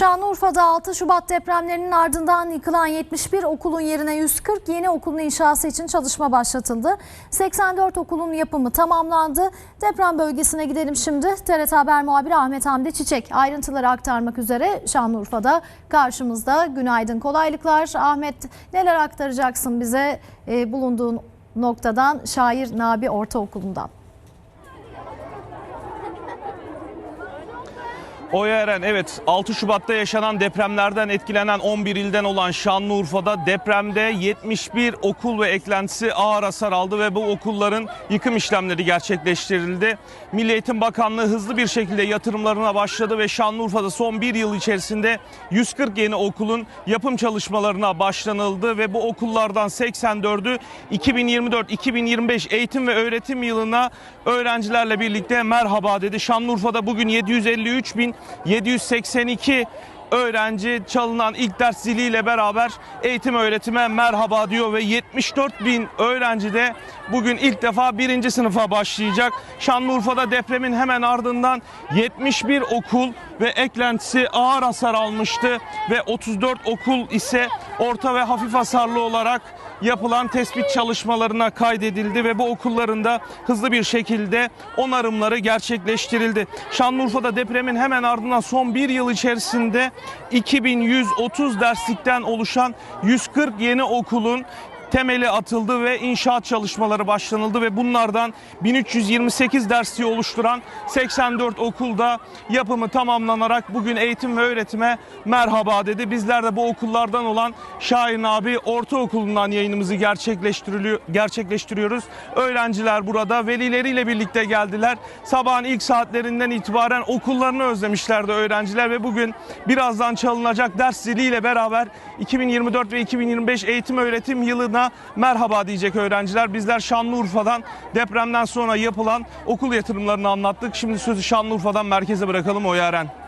Şanlıurfa'da 6 Şubat depremlerinin ardından yıkılan 71 okulun yerine 140 yeni okulun inşası için çalışma başlatıldı. 84 okulun yapımı tamamlandı. Deprem bölgesine gidelim şimdi. TRT Haber muhabiri Ahmet Hamdi Çiçek ayrıntıları aktarmak üzere Şanlıurfa'da karşımızda. Günaydın kolaylıklar. Ahmet neler aktaracaksın bize e, bulunduğun noktadan Şair Nabi Ortaokulu'ndan? Oya Eren evet 6 Şubat'ta yaşanan depremlerden etkilenen 11 ilden olan Şanlıurfa'da depremde 71 okul ve eklentisi ağır hasar aldı ve bu okulların yıkım işlemleri gerçekleştirildi. Milli Eğitim Bakanlığı hızlı bir şekilde yatırımlarına başladı ve Şanlıurfa'da son bir yıl içerisinde 140 yeni okulun yapım çalışmalarına başlanıldı ve bu okullardan 84'ü 2024-2025 eğitim ve öğretim yılına öğrencilerle birlikte merhaba dedi. Şanlıurfa'da bugün 753 bin 782 öğrenci çalınan ilk ders ziliyle beraber eğitim öğretime merhaba diyor ve 74 bin öğrenci de bugün ilk defa birinci sınıfa başlayacak. Şanlıurfa'da depremin hemen ardından 71 okul ve eklentisi ağır hasar almıştı ve 34 okul ise orta ve hafif hasarlı olarak yapılan tespit çalışmalarına kaydedildi ve bu okullarında hızlı bir şekilde onarımları gerçekleştirildi. Şanlıurfa'da depremin hemen ardından son bir yıl içerisinde 2130 derslikten oluşan 140 yeni okulun temeli atıldı ve inşaat çalışmaları başlanıldı ve bunlardan 1328 dersliği oluşturan 84 okulda yapımı tamamlanarak bugün eğitim ve öğretime merhaba dedi. Bizler de bu okullardan olan Şahin abi Ortaokulu'ndan yayınımızı gerçekleştiriyoruz. Öğrenciler burada velileriyle birlikte geldiler. Sabahın ilk saatlerinden itibaren okullarını özlemişlerdi öğrenciler ve bugün birazdan çalınacak ders ziliyle beraber 2024 ve 2025 eğitim öğretim yılına merhaba diyecek öğrenciler. Bizler Şanlıurfa'dan depremden sonra yapılan okul yatırımlarını anlattık. Şimdi sözü Şanlıurfa'dan merkeze bırakalım o Yaren.